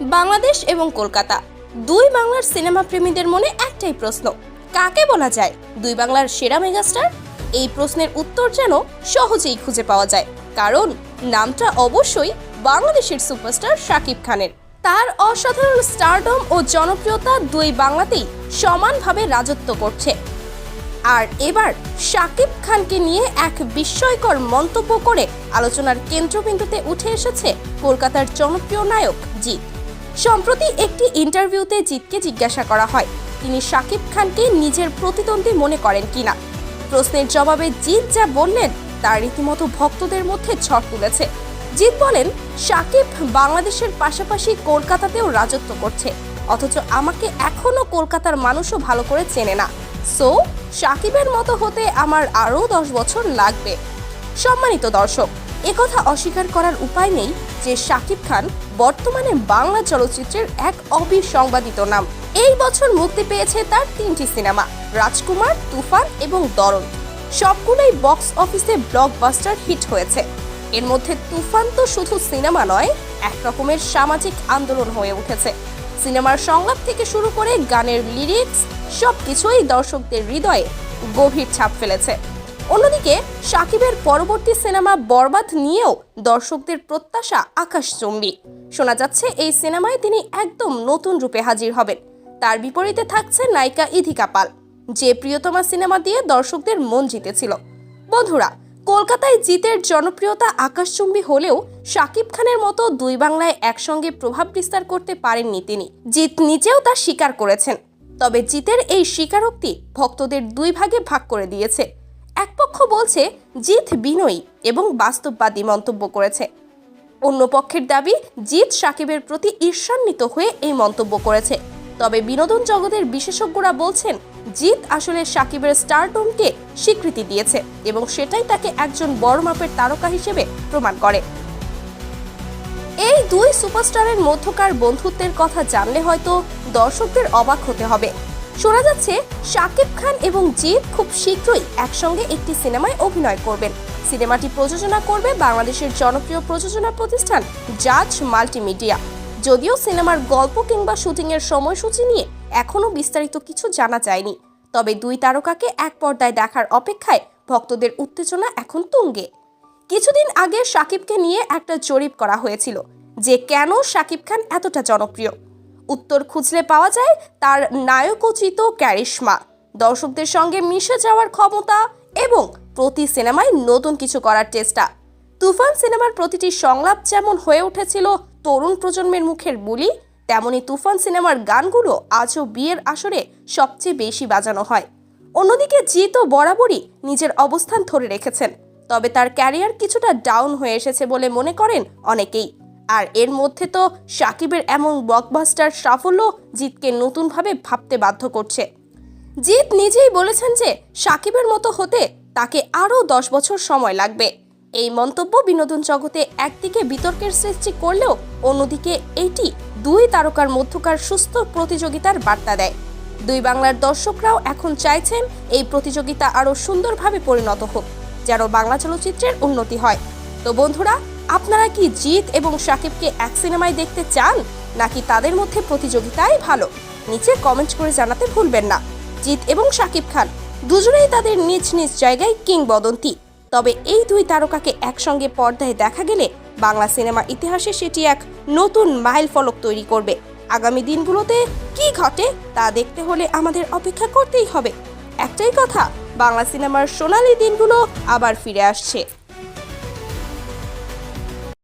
বাংলাদেশ এবং কলকাতা। দুই বাংলার সিনেমা প্রেমীদের মনে একটাই প্রশ্ন, কাকে বলা যায়? দুই বাংলার সেরা মেগাস্টার? এই প্রশ্নের উত্তর যেন সহজেই খুঁজে পাওয়া যায়, কারণ নামটা অবশ্যই বাংলাদেশের সুপারস্টার শাকিব খানের। তার অসাধারণ স্টারডম ও জনপ্রিয়তা দুই বাংলাতেই সমানভাবে রাজত্ব করছে। আর এবার শাকিব খানকে নিয়ে এক বিস্ময়কর মন্তব্য করে আলোচনার কেন্দ্রবিন্দুতে উঠে এসেছে কলকাতার জনপ্রিয় নায়ক জিৎ। সম্প্রতি একটি ইন্টারভিউতে জিতকে জিজ্ঞাসা করা হয়, তিনি শাকিব খানকে নিজের প্রতিদ্বন্দ্বী মনে করেন কিনা? প্রশ্নের জবাবে জিৎ যা বললেন, তা রীতিমতো ভক্তদের মধ্যে ঝড় তুলেছে। জিৎ বলেন, শাকিব বাংলাদেশের পাশাপাশি কলকাতাতেও রাজত্ব করছে, অথচ আমাকে এখনও কলকাতার মানুষও ভালো করে চেনে না। সো সাকিবের মতো হতে আমার আরও দশ বছর লাগবে। সম্মানিত দর্শক একথা অস্বীকার করার উপায় নেই যে শাকিব খান বর্তমানে বাংলা চলচ্চিত্রের এক অবিসংবাদিত নাম। এই বছর মুক্তি পেয়েছে তার তিনটি সিনেমা, রাজকুমার, তুফান এবং দরদ সবগুলোই বক্স অফিসে ব্লকবাস্টার হিট হয়েছে। এর মধ্যে তুফান তো শুধু সিনেমা নয় এক রকমের সামাজিক আন্দোলন হয়ে উঠেছে। সিনেমার সংলাপ থেকে শুরু করে গানের লিরিক্স সবকিছুই দর্শকদের হৃদয়ে গভীর ছাপ ফেলেছে। অন্যদিকে, সাকিবের পরবর্তী সিনেমা বরবাদ নিয়েও দর্শকদের প্রত্যাশা আকাশচুম্বী। শোনা যাচ্ছে, এই সিনেমায় তিনি একদম নতুন রূপে হাজির হবেন। তার বিপরীতে থাকছে নায়িকা ইধিকা পাল, যে প্রিয়তমা সিনেমা দিয়ে দর্শকদের মন জিতেছিল। বন্ধুরা, কলকাতায় জিতের জনপ্রিয়তা আকাশচুম্বী হলেও শাকিব খানের মতো দুই বাংলায় একসঙ্গে প্রভাব বিস্তার করতে পারেননি তিনি। জিত নিজেও তা স্বীকার করেছেন। তবে জিতের এই স্বীকারোক্তি ভক্তদের দুই ভাগে ভাগ করে দিয়েছে। এক পক্ষ বলছে জিত বিনয়ী এবং বাস্তববাদী মন্তব্য করেছে। অন্য পক্ষের দাবি জিত সাকিবের প্রতি ঈর্ষান্বিত হয়ে এই মন্তব্য করেছে। তবে বিনোদন জগতের বিশেষজ্ঞরা বলছেন জিত আসলে সাকিবের স্টারডমকে স্বীকৃতি দিয়েছে এবং সেটাই তাকে একজন বড় মাপের তারকা হিসেবে প্রমাণ করে। এই দুই সুপারস্টারের মধ্যকার বন্ধুত্বের কথা জানলে হয়তো দর্শকদের অবাক হতে হবে। শোনা যাচ্ছে, শাকিব খান এবং জিৎ খুব শীঘ্রই একসঙ্গে একটি সিনেমায় অভিনয় করবেন। সিনেমাটি প্রযোজনা করবে বাংলাদেশের জনপ্রিয় প্রযোজনা প্রতিষ্ঠান জাজ মাল্টিমিডিয়া। যদিও সিনেমার গল্প কিংবা শুটিংয়ের সময়সূচি নিয়ে এখনও বিস্তারিত কিছু জানা যায়নি। তবে দুই তারকাকে এক পর্দায় দেখার অপেক্ষায় ভক্তদের উত্তেজনা এখন তুঙ্গে। কিছুদিন আগে সাকিবকে নিয়ে একটা জরিপ করা হয়েছিল যে কেন সাকিব খান এতটা জনপ্রিয়। উত্তর খুঁজলে পাওয়া যায় তার নায়কোচিত ক্যারিশমা। দর্শকদের সঙ্গে মিশে যাওয়ার ক্ষমতা এবং প্রতি সিনেমায় নতুন কিছু করার চেষ্টা। তুফান সিনেমার প্রতিটি সংলাপ যেমন হয়ে উঠেছিল তরুণ প্রজন্মের মুখের বুলি, তেমনি তুফান সিনেমার গানগুলো আজও বিয়ের আসরে সবচেয়ে বেশি বাজানো হয়। অন্যদিকে জি তো বরাবরই নিজের অবস্থান ধরে রেখেছেন, তবে তার ক্যারিয়ার কিছুটা ডাউন হয়ে এসেছে বলে মনে করেন অনেকেই। আর এর মধ্যে তো সাকিবের এমন ব্লকবাস্টার সাফল্য জিতকে নতুনভাবে ভাবতে বাধ্য করছে। জিৎ নিজেই বলেছেন যে সাকিবের মতো হতে তাকে আরও দশ বছর সময় লাগবে। এই মন্তব্য বিনোদন জগতে একদিকে বিতর্কের সৃষ্টি করলেও অন্যদিকে এটি দুই তারকার মধ্যকার সুস্থ প্রতিযোগিতার বার্তা দেয়। দুই বাংলার দর্শকরাও এখন চাইছেন এই প্রতিযোগিতা আরও সুন্দরভাবে পরিণত হোক, যেন বাংলা চলচ্চিত্রের উন্নতি হয়। তো বন্ধুরা আপনারা কি জিৎ এবং সাকিবকে এক সিনেমায় দেখতে চান? নাকি তাদের মধ্যে প্রতিযোগিতাই ভালো? নিচে কমেন্ট করে জানাতে ভুলবেন না। জিৎ এবং সাকিব খান দুজনেই তাদের নিজ নিজ জায়গায় কিংবদন্তি। তবে এই দুই তারকাকে একসঙ্গে পর্দায় দেখা গেলে বাংলা সিনেমা ইতিহাসে সেটি এক নতুন মাইল ফলক তৈরি করবে। আগামী দিনগুলোতে কি ঘটে তা দেখতে হলে আমাদের অপেক্ষা করতেই হবে। একটাই কথা, বাংলা সিনেমার সোনালী দিনগুলো আবার ফিরে আসছে।